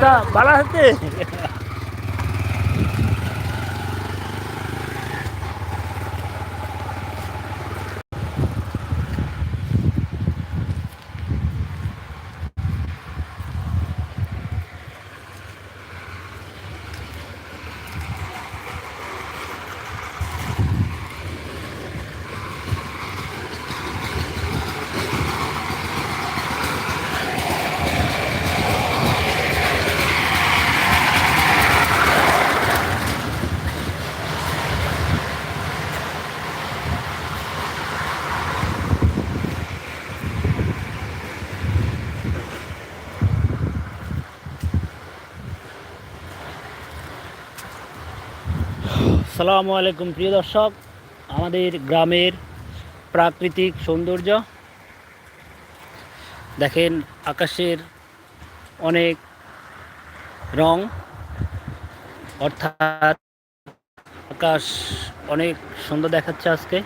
অবস্থা ভালো আছে সালামু আলাইকুম, প্রিয় দর্শক। আমাদের গ্রামের প্রাকৃতিক সৌন্দর্য। দেখেন, আকাশের অনেক রং। অর্থাৎ আকাশ অনেক সুন্দর দেখাচ্ছে আজকে।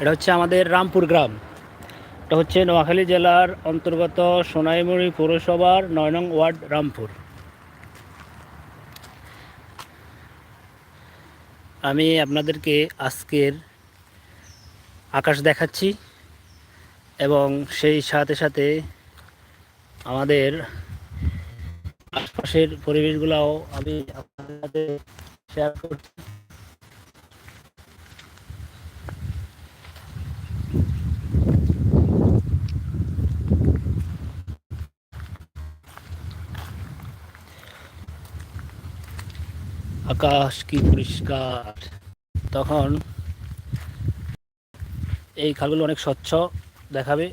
এটা হচ্ছে আমাদের রামপুর গ্রাম। এটা হচ্ছে নোয়াখালী জেলার অন্তর্গত সোনাইমুড়ি পৌরসভার নয় নং ওয়ার্ড, রামপুর। আমি আপনাদেরকে আজকের আকাশ দেখাচ্ছি এবং সেই সাথে সাথে আমাদের আশপাশের পরিবেশগুলাও আমি আপনাদের শেয়ার করছি। আকাশ কি পরিষ্কার? তখন এই খালগুলো অনেক স্বচ্ছ দেখাবে।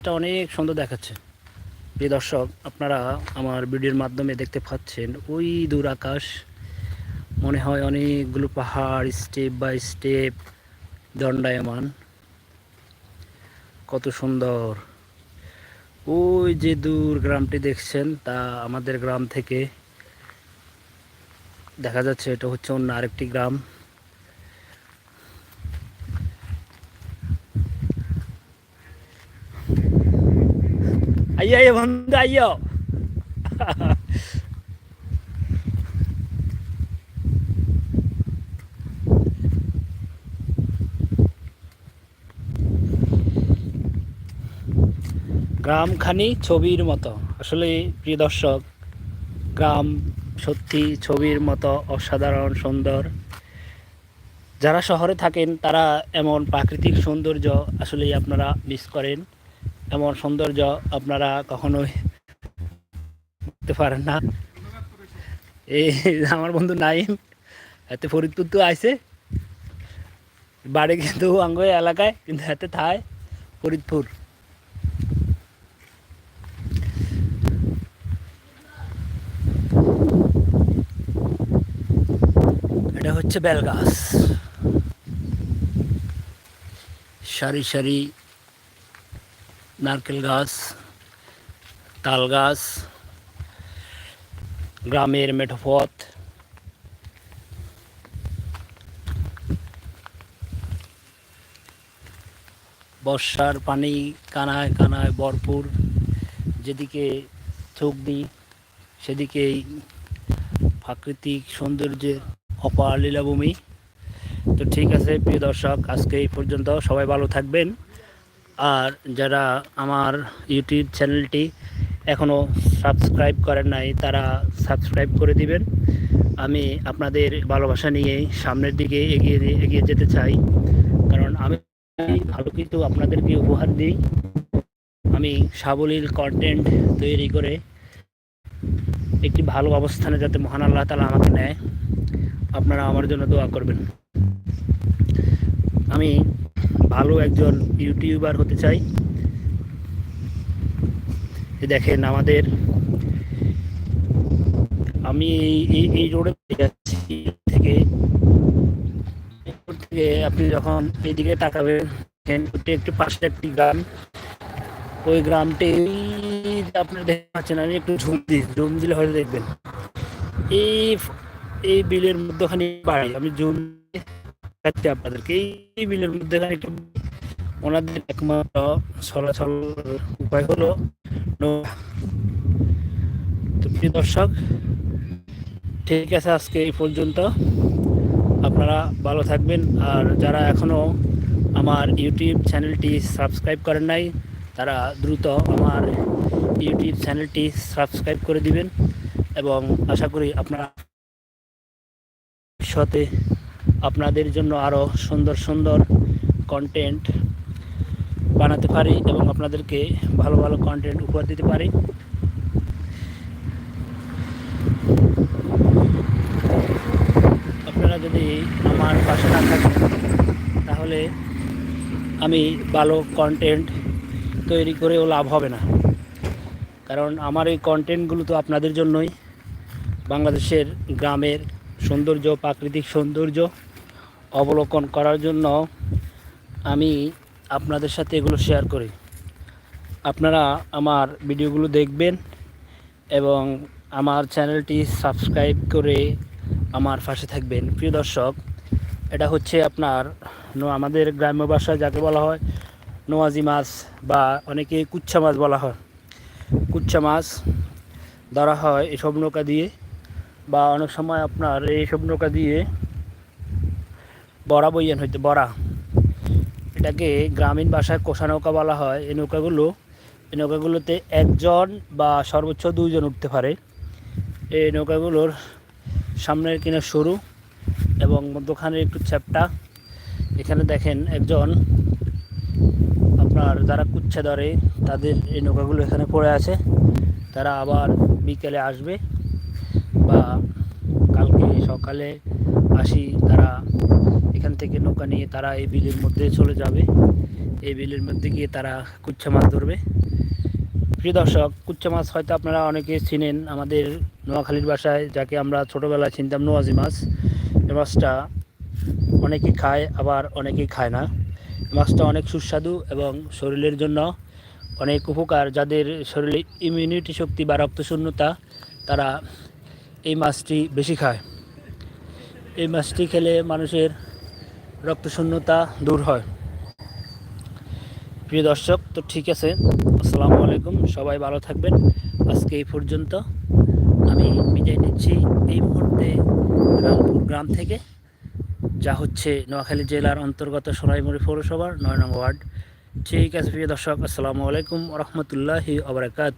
এটা অনেক সুন্দর দেখাচ্ছে। প্রিয় দর্শক, আপনারা আমার ভিডিওর মাধ্যমে দেখতে পাচ্ছেন ওই দূর আকাশ। মনে হয় অনেকগুলো পাহাড়, স্টেপ বাই স্টেপ দণ্ডায়মান। কত সুন্দর। ওই যে দূর গ্রামটি দেখছেন তা আমাদের গ্রাম থেকে দেখা যাচ্ছে এটা হচ্ছে অন্য আরেকটি গ্রাম। আইয়া বন্ধু, আইয়া। গ্রামখানি ছবির মতো। আসলে প্রিয় দর্শক, গ্রাম সত্যি ছবির মতো অসাধারণ সুন্দর। যারা শহরে থাকেন, তারা এমন প্রাকৃতিক সৌন্দর্য আসলেই আপনারা মিস করেন। এমন সৌন্দর্য আপনারা কখনোই দেখতে পারেন না। এই আমার বন্ধু নাইম এতে ফরিদপুর তো আইসে বাড়ি কিন্তু আঙ্গ এলাকায়, কিন্তু এতে থায় ফরিদপুর। এটা হচ্ছে বেল গাছ। সারি সারি নারকেল গাছ, তাল গাছ, গ্রামের মেঠোপথ। বর্ষার পানি কানায় কানায় ভরপুর, যেদিকে চোখ দিই সেদিকেই প্রাকৃতিক সৌন্দর্যের অপার লীলাভূমি তো ঠিক আছে, প্রিয় দর্শক, আজকে এই পর্যন্ত সবাই ভালো থাকবেন। আর যারা আমার ইউটিউব চ্যানেলটি এখনও সাবস্ক্রাইব করেন নাই, তারা সাবস্ক্রাইব করে দিবেন। আমি আপনাদের ভালোবাসা নিয়ে সামনের দিকে এগিয়ে এগিয়ে যেতে চাই। কারণ আমি ভালো কিছু আপনাদেরকে উপহার দিই। আমি সাবলীল কন্টেন্ট তৈরি করে একটি ভালো অবস্থানে যাতে মহান আল্লাহ তালা আমাকে নেয়। আপনারা আমার জন্য দোয়া করবেন। আমি ভালো একজন ইউটিউবার হতে চাই। দেখেন আমাদের, আমি এই- এই রোডে যাচ্ছি। থেকে থেকে আপনি যখন এইদিকে তাকাবেন একটু পাশে একটি গ্রাম। ওই গ্রামটি যে দেখতে পাচ্ছেন, আমি একটু ঝুম দিই, ঝুম দিলে হয়তো দেখবেন। এই এই বিলের মধ্যখানে বাড়ি। আমি জুম দেখাচ্ছি আপনাদেরকে। এই বিলের মধ্যখানে একটু ওনাদের একমাত্র চলাচল উপায় হলো। তো প্রিয় দর্শক, ঠিক আছে আজকে এই পর্যন্ত। আপনারা ভালো থাকবেন। আর যারা এখনও আমার ইউটিউব চ্যানেলটি সাবস্ক্রাইব করেন নাই, তারা দ্রুত আমার ইউটিউব চ্যানেলটি সাবস্ক্রাইব করে দিবেন। এবং আশা করি আপনারা ভবিষ্যতে আপনাদের জন্য আরও সুন্দর সুন্দর কন্টেন্ট বানাতে পারি এবং আপনাদেরকে ভালো ভালো কন্টেন্ট উপহার দিতে পারি। আপনারা যদি আমার পাশে না থাকেন, তাহলে আমি ভালো কন্টেন্ট তৈরি করেও লাভ হবে না। কারণ আমার এই কন্টেন্টগুলো তো আপনাদের জন্যই। বাংলাদেশের গ্রামের সৌন্দর্য, প্রাকৃতিক সৌন্দর্য অবলোকন করার জন্য আমি আপনাদের সাথে এগুলো শেয়ার করি। আপনারা আমার ভিডিওগুলো দেখবেন এবং আমার চ্যানেলটি সাবস্ক্রাইব করে আমার পাশে থাকবেন। প্রিয় দর্শক, এটা হচ্ছে আপনার আমাদের গ্রাম্য ভাষায় যাকে বলা হয় নোয়াজি মাছ বা অনেকে কুচ্ছা মাছ বলা হয়। কুচ্ছা মাছ ধরা হয় এসব নৌকা দিয়ে। বা অনেক সময় আপনার এইসব নৌকা দিয়ে বড়া বইয়েন হইতে, বড়া। এটাকে গ্রামীণ ভাষায় কোষা নৌকা বলা হয়। এই নৌকাগুলো, এই নৌকাগুলোতে একজন বা সর্বোচ্চ দুইজন উঠতে পারে। এই নৌকাগুলোর সামনের কিনা সরু এবং মধ্যখানে একটু চ্যাপটা। এখানে দেখেন একজন আপনার যারা কুচ্ছে ধরে, তাদের এই নৌকাগুলো এখানে পড়ে আছে। তারা আবার বিকেলে আসবে। সকালে আসি, তারা এখান থেকে নৌকা নিয়ে তারা এই বিলের মধ্যে চলে যাবে। এই বিলের মধ্যে গিয়ে তারা কুচ্ছা মাছ ধরবে। প্রিয় দর্শক কুচ্চা মাছ হয়তো আপনারা অনেকে চিনেন। আমাদের নোয়াখালীর বাসায়, যাকে আমরা ছোটোবেলায় চিনতাম, নোয়াজি মাছ। এই মাছটা অনেকে খায়, আবার অনেকেই খায় না। মাছটা অনেক সুস্বাদু এবং শরীরের জন্য অনেক উপকার। যাদের শরীরে ইমিউনিটি শক্তি বা রক্তশূন্যতা, তারা এই মাছটি বেশি খায়। এই মাছটি খেলে মানুষের রক্তশূন্যতা দূর হয়। প্রিয় দর্শক, তো ঠিক আছে, আসসালামু আলাইকুম, সবাই ভালো থাকবেন। আজকে এই পর্যন্ত আমি বিদায় নিচ্ছি এই মুহূর্তে রামপুর গ্রাম থেকে, যা হচ্ছে নোয়াখালী জেলার অন্তর্গত সরাইমুড়ি পৌরসভার নয় নং ওয়ার্ড। ঠিক আছে, প্রিয় দর্শক, আসসালামু আলাইকুম রহমতুল্লাহি আবরাকাত